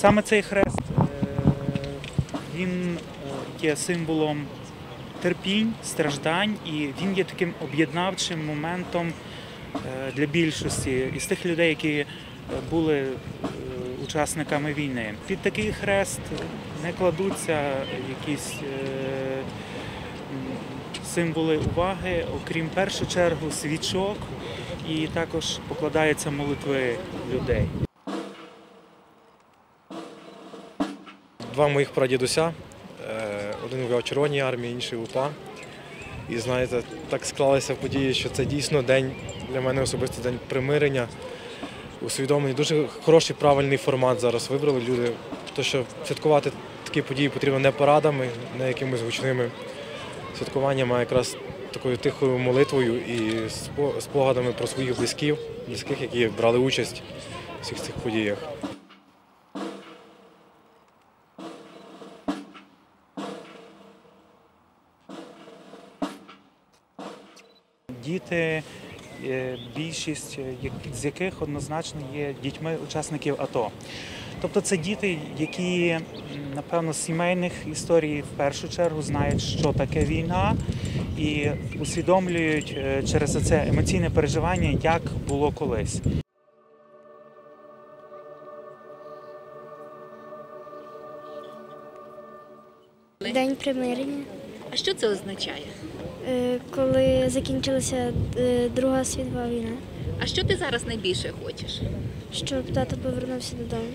Саме цей хрест е, він е, є символом терпінь, страждань, і він є таким об'єднавчим моментом е, для більшості із тих людей, які були учасниками війни. Під такий хрест не кладуться якісь символи уваги, окрім першу чергу свічок, і також покладаються молитви людей. Два моїх прадідуся. Е, Один в Червоній армії, інший в УПА. І знаєте, так склалися події, що це дійсно день для мене особисто день примирення. Усвідомлення. Дуже хороший правильний формат зараз вибрали люди. То, що святкувати такі події потрібно не парадами, не якимись гучними святкуванням, а якраз такою тихою молитвою і спогадами про своїх близьків, близьких, які брали участь у всіх цих подіях. Діти, е, більшість е, з яких однозначно є дітьми учасників АТО. Тобто це діти, які, напевно, з сімейних історій в першу чергу знають, що таке війна, і усвідомлюють е, через це емоційне переживання, як було колись. День примирення, А що це означає? Е, коли закінчилася е, Друга світова війна, А що ти зараз найбільше хочеш? щоб тато повернувся додому.